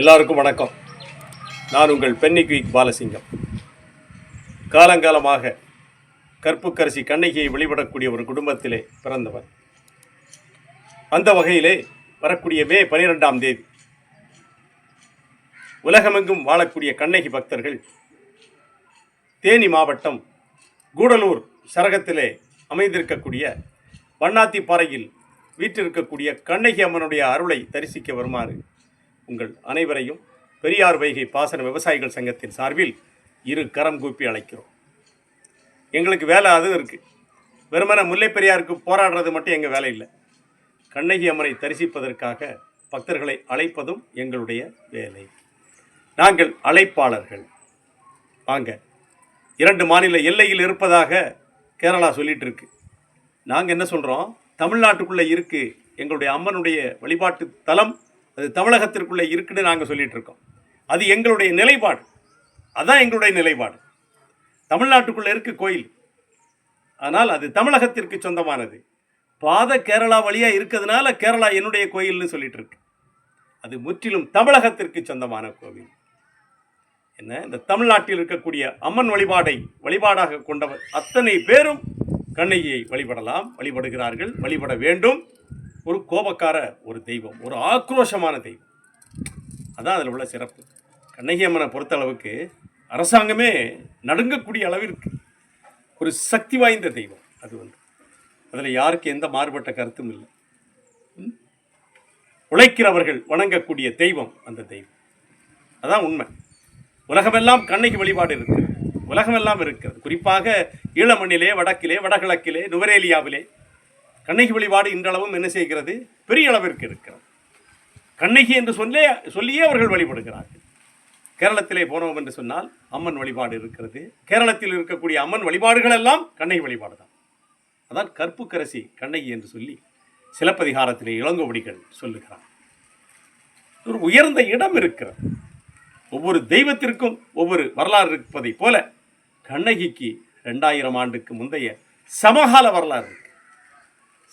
எல்லாருக்கும் வணக்கம். நான் உங்கள் பென்னிக்விக் பாலசிங்கம். காலங்காலமாக கற்புக்கரசி கண்ணகியை வெளிவிடக்கூடிய ஒரு குடும்பத்திலே பிறந்தவர் அந்த வகையிலே வரக்கூடிய மே பனிரெண்டாம் தேதி உலகமெங்கும் வாழக்கூடிய கண்ணகி பக்தர்கள் தேனி மாவட்டம் கூடலூர் சரகத்திலே அமைந்திருக்கக்கூடிய வண்ணாத்திப்பாறையில் வீற்றிருக்கக்கூடிய கண்ணகி அம்மனுடைய அருளை தரிசிக்க வருமாறு உங்கள் அனைவரையும் பெரியார் வைகை பாசன விவசாயிகள் சங்கத்தின் சார்பில் இரு கரம் கூப்பி அழைக்கிறோம். எங்களுக்கு வேலை அதுவும் இருக்குது வெறுமன முல்லை பெரியாருக்கு போராடுறது மட்டும் எங்கள் வேலை இல்லை. கண்ணகி அம்மனை தரிசிப்பதற்காக பக்தர்களை அழைப்பதும் எங்களுடைய வேலை. நாங்கள் அழைப்பாளர்கள். வாங்க. இரண்டு மாநில எல்லையில் இருப்பதாக கேரளா சொல்லிட்டு இருக்கு. நாங்கள் என்ன சொல்கிறோம் தமிழ்நாட்டுக்குள்ளே இருக்குது எங்களுடைய அம்மனுடைய வழிபாட்டு தலம் அது தமிழகத்திற்குள்ளே இருக்குன்னு நாங்கள் சொல்லிட்டு இருக்கோம் அது எங்களுடைய நிலைப்பாடு. அதுதான் எங்களுடைய நிலைப்பாடு. தமிழ்நாட்டுக்குள்ளே இருக்கு கோயில். ஆனால் அது தமிழகத்திற்கு சொந்தமானது. பாத கேரளா வழியாக இருக்கிறதுனால கேரளா என்னுடைய கோயில்னு சொல்லிட்டு இருக்கு அது முற்றிலும் தமிழகத்திற்கு சொந்தமான கோவில். என்ன? இந்த தமிழ்நாட்டில் இருக்கக்கூடிய அம்மன் வழிபாடை வழிபாடாக கொண்டவர் அத்தனை பேரும் கண்ணகியை வழிபடலாம் வழிபடுகிறார்கள் வழிபட வேண்டும். ஒரு கோபக்கார ஒரு தெய்வம் ஒரு ஆக்ரோஷமான தெய்வம். அதான் அதில் உள்ள சிறப்பு. கண்ணகி அம்மனை பொறுத்தளவுக்கு அரசாங்கமே நடுங்கக்கூடிய அளவிற்கு ஒரு சக்தி வாய்ந்த தெய்வம் அது வந்து அதில் யாருக்கு எந்த மாறுபட்ட கருத்தும் இல்லை. உழைக்கிறவர்கள் வணங்கக்கூடிய தெய்வம் அந்த தெய்வம். அதான் உண்மை. உலகமெல்லாம் கண்ணகி வழிபாடு இருக்கு. உலகமெல்லாம் இருக்கிறது குறிப்பாக ஈழமண்ணிலே வடக்கிலே வடகிழக்கிலே நுவரேலியாவிலே கண்ணகி வழிபாடு இன்றளவும் என்ன செய்கிறது? பெரிய அளவிற்கு இருக்கிறது. கண்ணகி என்று சொல்லே சொல்லியே அவர்கள் வழிபடுகிறார்கள். கேரளத்திலே போனோம் என்று சொன்னால் அம்மன் வழிபாடு இருக்கிறது. கேரளத்தில் இருக்கக்கூடிய அம்மன் வழிபாடுகள் எல்லாம் கண்ணகி வழிபாடு தான் அதான் கற்புக்கரசி கண்ணகி என்று சொல்லி சிலப்பதிகாரத்திலே இளங்கோவடிகள் சொல்லுகிறார். ஒரு உயர்ந்த இடம் இருக்கிறது. ஒவ்வொரு தெய்வத்திற்கும் ஒவ்வொரு வரலாறு இருப்பதைப் போல கண்ணகிக்கு ரெண்டாயிரம் ஆண்டுக்கு முந்தைய சமகால வரலாறு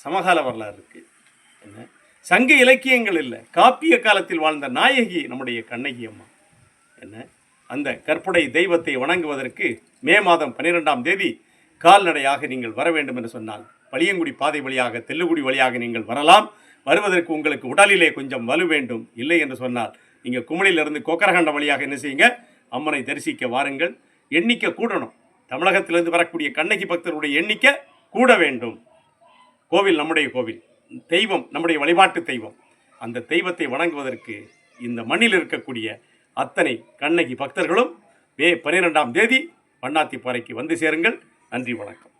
சமகால வரலாறு இருக்கு. என்ன? சங்க இலக்கியங்கள் இல்லை. காப்பிய காலத்தில் வாழ்ந்த நாயகி நம்முடைய கண்ணகி அம்மா. என்ன? அந்த கற்புடை தெய்வத்தை வணங்குவதற்கு மே மாதம் பன்னிரெண்டாம் தேதி கால்நடையாக நீங்கள் வர வேண்டும் என்று சொன்னால் பளியங்குடி பாதை வழியாக தெல்லுகுடி வழியாக நீங்கள் வரலாம். வருவதற்கு உங்களுக்கு உடலிலே கொஞ்சம் வலு வேண்டும். இல்லை என்று சொன்னால் நீங்கள் குமளியிலிருந்து கொக்கரகண்டம் வழியாக என்ன செய்யுங்க? அம்மனை தரிசிக்க வாருங்கள். எண்ணிக்கை கூடணும். தமிழகத்திலிருந்து வரக்கூடிய கண்ணகி பக்தர்களுடைய எண்ணிக்கை கூட வேண்டும். கோவில் நம்முடைய கோவில். தெய்வம் நம்முடைய வழிபாட்டு தெய்வம். அந்த தெய்வத்தை வணங்குவதற்கு இந்த மண்ணில் இருக்கக்கூடிய அத்தனை கண்ணகி பக்தர்களும் மே பன்னிரெண்டாம் தேதி வண்ணாத்திப்பாறைக்கு வந்து சேருங்கள். நன்றி வணக்கம்.